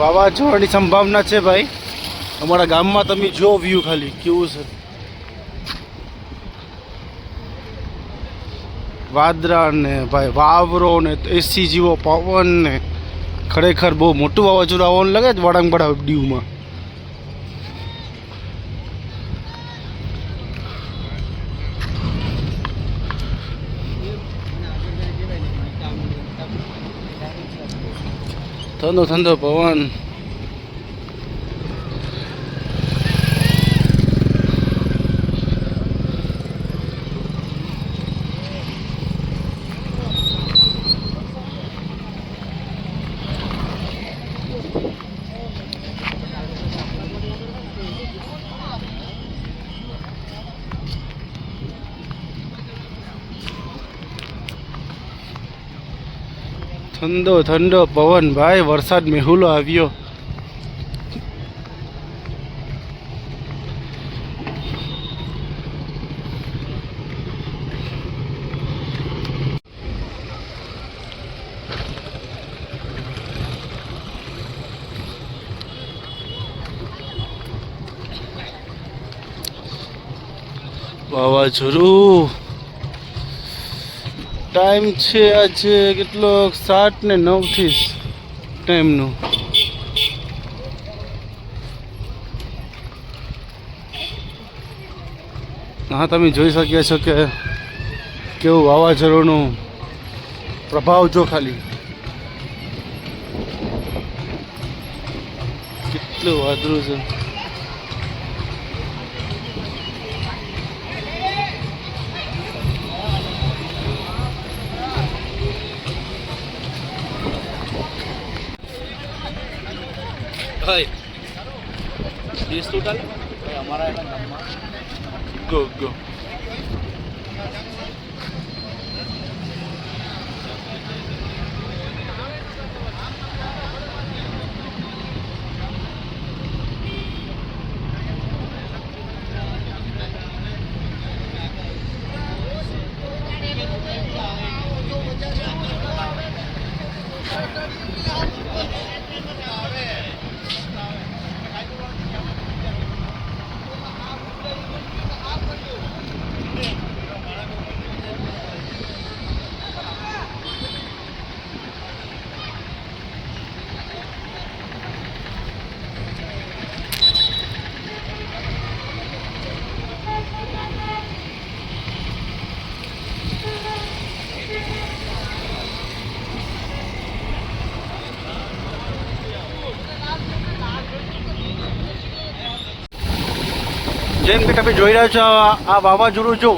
વાવાઝોડાની સંભાવના છે ભાઈ. અમારા ગામમાં તમે જો વ્યૂ ખાલી, કેવું છે. વાદરા ને ભાઈ, વાવરો ને એસી જેવો પવન ને. ખરેખર બહુ મોટું વાવાઝોડું આવવાનું લાગે છે વળાંગબડા દીવમાં ઠંડો ઠંડો પવન ઠંડો ઠંડો પવન. ભાઈ વરસાદ મેહુલો આવ્યો. વાવાઝોડું. ટાઈમ છે આજે કેટલો સાત ને નવથી ટાઈમનું. હા, તમે જોઈ શક્યા છો કે કેવું વાવાઝોડુંનું પ્રભાવ જો ખાલી. કેટલું વાદળું છે. હોય દેશ ટોટલ અમારા ગો ગો જેમ કે તમે જોઈ રહ્યા છો, આ વાવાઝોડું જો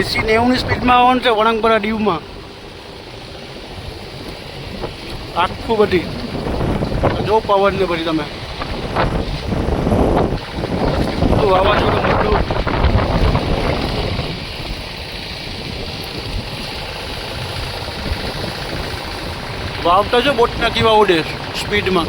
એસી નેવુંની સ્પીડમાં આવવાનું છે વળાંગપરા દીવમાં આખું બધી. જો પવન ને બધી તમે વાવાઝોડું મોટું. વાવતા જો બોટ કેવા વાવડે સ્પીડમાં.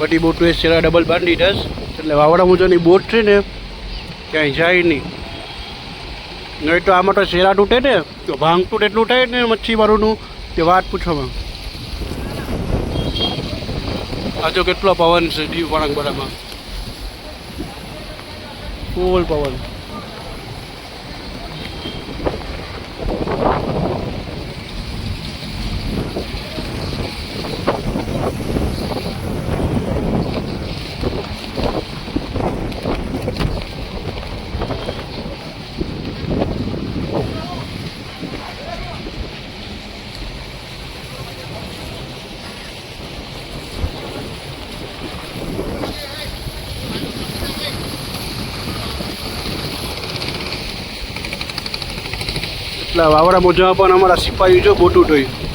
બધી બોટ એ શેરા ડબલ બાંધી દસ. એટલે વાવડા મુજબની બોટ છે ને, ક્યાંય જાય નહીં. નહીં તો આમાં તો શેરા તૂટે ને, તો ભાંગ તૂટ એટલું થાય ને મચ્છીમારોનું, તે વાત પૂછવામાં. આ જો કેટલો પવન છે, દીવ વણાંગબરામાં ફૂલ પવન. એટલે વાવડા મોજામાં પણ અમારા સિપાહીઓ જો બોટું ટોય